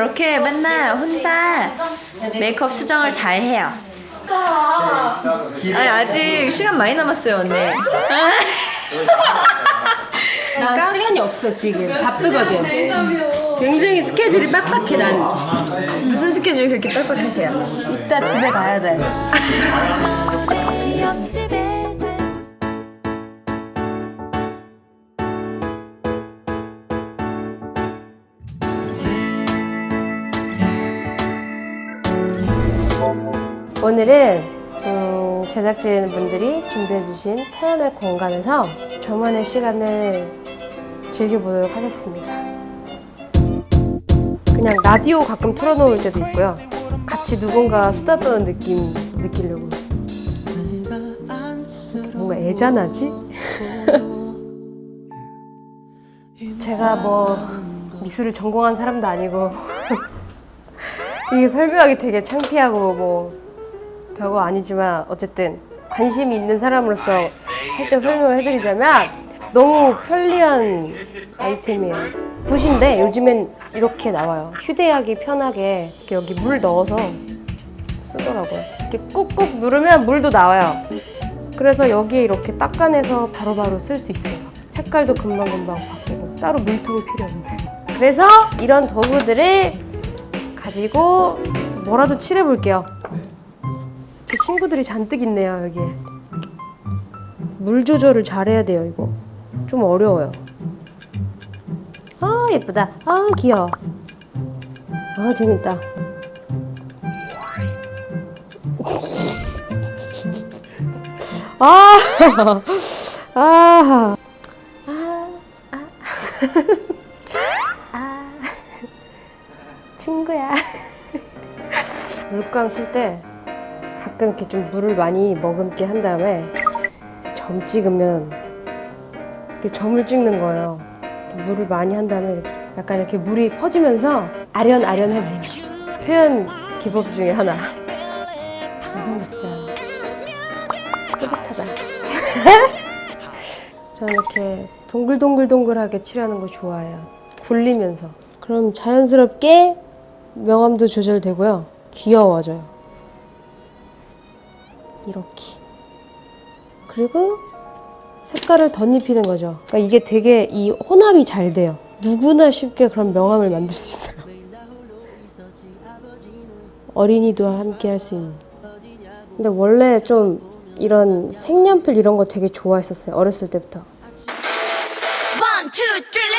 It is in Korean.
저렇게 맨날 혼자 메이크업 수정을 잘 해요. 아니 아직 시간 많이 남았어요 언니. 나 시간이 없어 지금. 바쁘거든. 굉장히 스케줄이 빡빡해 난. 무슨 스케줄 그렇게 빡빡하세요? 이따 집에 가야 돼 오늘은 음, 제작진 분들이 준비해주신 태연의 공간에서 저만의 시간을 즐겨보도록 하겠습니다. 그냥 라디오 가끔 틀어놓을 때도 있고요. 같이 누군가 수다 떠는 느낌 느끼려고. 뭔가 애잔하지? 제가 뭐 미술을 전공한 사람도 아니고 이게 설명하기 되게 창피하고 뭐 별거 아니지만 어쨌든 관심이 있는 사람으로서 살짝 설명을 해드리자면 너무 편리한 아이템이에요. 붓인데 요즘엔 이렇게 나와요. 휴대하기 편하게 이렇게 여기 물 넣어서 쓰더라고요. 이렇게 꾹꾹 누르면 물도 나와요. 그래서 여기에 이렇게 닦아내서 바로바로 쓸 수 있어요. 색깔도 금방금방 바꾸고 따로 물통이 필요 없네. 그래서 이런 도구들을 가지고 뭐라도 칠해 볼게요. 제 친구들이 잔뜩 있네요, 여기에. 물 조절을 잘해야 돼요, 이거. 좀 어려워요. 아, 예쁘다. 아, 귀여워. 아, 재밌다. 아, 아, 아, 아, 친구야. 물감 쓸 때 가끔 이렇게 좀 물을 많이 머금게 한 다음에 점 찍으면 이렇게 점을 찍는 거예요. 물을 많이 한 다음에 약간 이렇게 물이 퍼지면서 아련아련해 보여요. 표현 기법 중에 하나. 완성됐어요. 뿌듯하다. 저는 이렇게 동글동글동글하게 칠하는 거 좋아해요. 굴리면서. 그럼 자연스럽게 명암도 조절되고요. 귀여워져요. 이렇게. 그리고 색깔을 덧입히는 거죠. 그러니까 이게 되게 이 혼합이 잘 돼요. 누구나 쉽게 그런 명암을 만들 수 있어요. 어린이도 함께 할 수 있는. 근데 원래 좀 이런 색연필 이런 거 되게 좋아했었어요. 어렸을 때부터. One, two, three,